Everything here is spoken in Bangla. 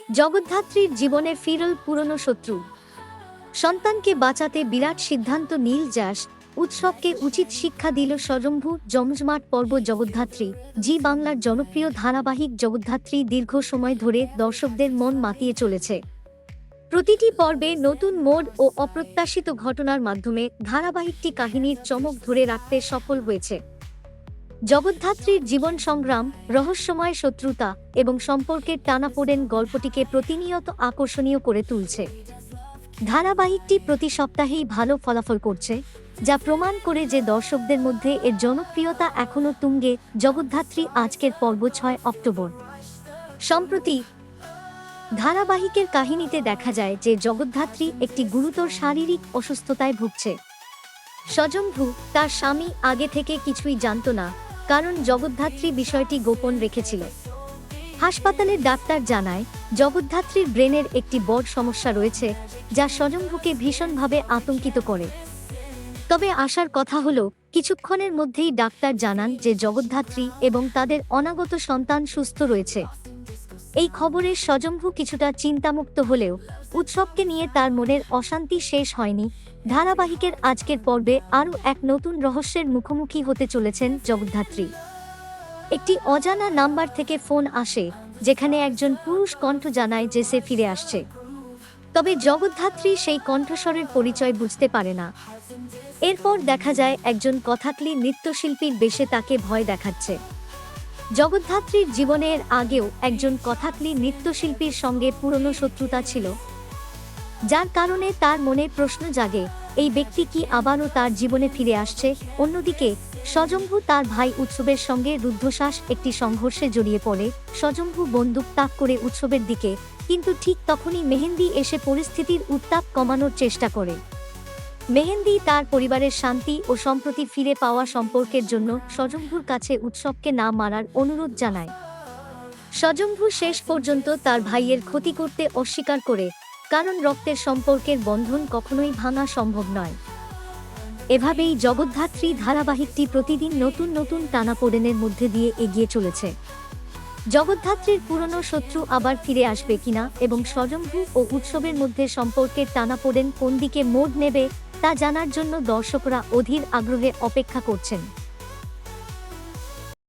জগদ্ধাত্রীর জীবনে ফিরল পুরনো শত্রু। সন্তানকে বাঁচাতে বিরাট সিদ্ধান্ত নীল যাস, উৎসবকে উচিত শিক্ষা দিল স্বয়ম্ভু জমজমাট পর্ব জগদ্ধাত্রী, জি বাংলার জনপ্রিয় ধারাবাহিক জগদ্ধাত্রী দীর্ঘ সময় ধরে দর্শকদের মন মাতিয়ে চলেছে। প্রতিটি পর্বে নতুন মোড ও অপ্রত্যাশিত ঘটনার মাধ্যমে ধারাবাহিকটি কাহিনীর চমক ধরে রাখতে সফল হয়েছে। জগদ্ধাত্রীর জীবন সংগ্রাম, রহস্যময় শত্রুতা এবং সম্পর্কের টানাপোড়েন গল্পটিকে প্রতিনিয়ত আকর্ষণীয় করে তুলছে। ধারাবাহিকটি প্রতি সপ্তাহেই ভালো ফলাফল করছে, যা প্রমাণ করে যে দর্শকদের মধ্যে এর জনপ্রিয়তা এখনও তুঙ্গে জগদ্ধাত্রী আজকের পর্ব ছয় অক্টোবর। সম্প্রতি ধারাবাহিকের কাহিনীতে দেখা যায় যে জগদ্ধাত্রী একটি গুরুতর শারীরিক অসুস্থতায় ভুগছে। স্বজম্ভু তার স্বামী আগে থেকে কিছুই জানত না কারণ জগদ্ধাত্রী বিষয়টি গোপন রেখেছিল। হাসপাতালের ডাক্তার জানায়, জগদ্ধাত্রীর ব্রেনের একটি বড় সমস্যা রয়েছে, যা স্বজম্ভুকে ভীষণভাবে আতঙ্কিত করে। তবে আসার কথা হলো, কিছুক্ষণের মধ্যেই ডাক্তার জানান যে জগদ্ধাত্রী এবং তাদের অনাগত সন্তান সুস্থ রয়েছে। এই খবরে স্বজম্ভু কিছুটা চিন্তামুক্ত হলেও উৎসবকে নিয়ে তার মনের অশান্তি শেষ হয়নি। ধারাবাহিকের আজকের পর্বে আরও এক নতুন রহস্যের মুখোমুখি হতে চলেছেন জগদ্ধাত্রী। একটি অজানা নাম্বার থেকে ফোন আসে, যেখানে একজন পুরুষ কণ্ঠ জানায় যে সে ফিরে আসছে। তবে জগদ্ধাত্রী সেই কণ্ঠস্বরের পরিচয় বুঝতে পারে না। এরপর দেখা যায় একজন কথাকলি নৃত্যশিল্পীর বেশে তাকে ভয় দেখাচ্ছে। জগদ্ধাত্রীর জীবনের আগেও একজন কথাকলি নৃত্যশিল্পীর সঙ্গে পুরনো শত্রুতা ছিল। যার কারণে তার মনে প্রশ্ন জাগে, এই ব্যক্তি কি আবারও তার জীবনে ফিরে আসছে? অন্যদিকে, স্বজম্ভু তার ভাই উৎসবের সঙ্গে রুদ্ধশ্বাস একটি সংঘর্ষে জড়িয়ে পড়ে। স্বজম্ভু বন্দুক তাক করে উৎসবের দিকে, কিন্তু ঠিক তখনই মেহেন্দি এসে পরিস্থিতির উত্তাপ কমানোর চেষ্টা করে। মেহেন্দি তার পরিবারের শান্তি ও সম্প্রতি ফিরে পাওয়া সম্পর্কের জন্য স্বজম্ভুর কাছে উৎসবকে না মারার অনুরোধ জানায়। স্বজম্ভু শেষ পর্যন্ত তার ভাইয়ের ক্ষতি করতে অস্বীকার করে, কারণ রক্তের সম্পর্কের বন্ধন কখনোই ভাঙা সম্ভব নয়। এভাবেই জগদ্ধাত্রী ধারাবাহিকটি প্রতিদিন নতুন নতুন টানাপোড়েনের মধ্যে দিয়ে এগিয়ে চলেছে। জগদ্ধাত্রীর পুরনো শত্রু আবার ফিরে আসবে কিনা এবং স্বজম্ভু ও উৎসবের মধ্যে সম্পর্কের টানাপোড়েন কোন দিকে মোড় নেবে তা জানার জন্য দর্শকরা অধীর আগ্রহে অপেক্ষা করছেন।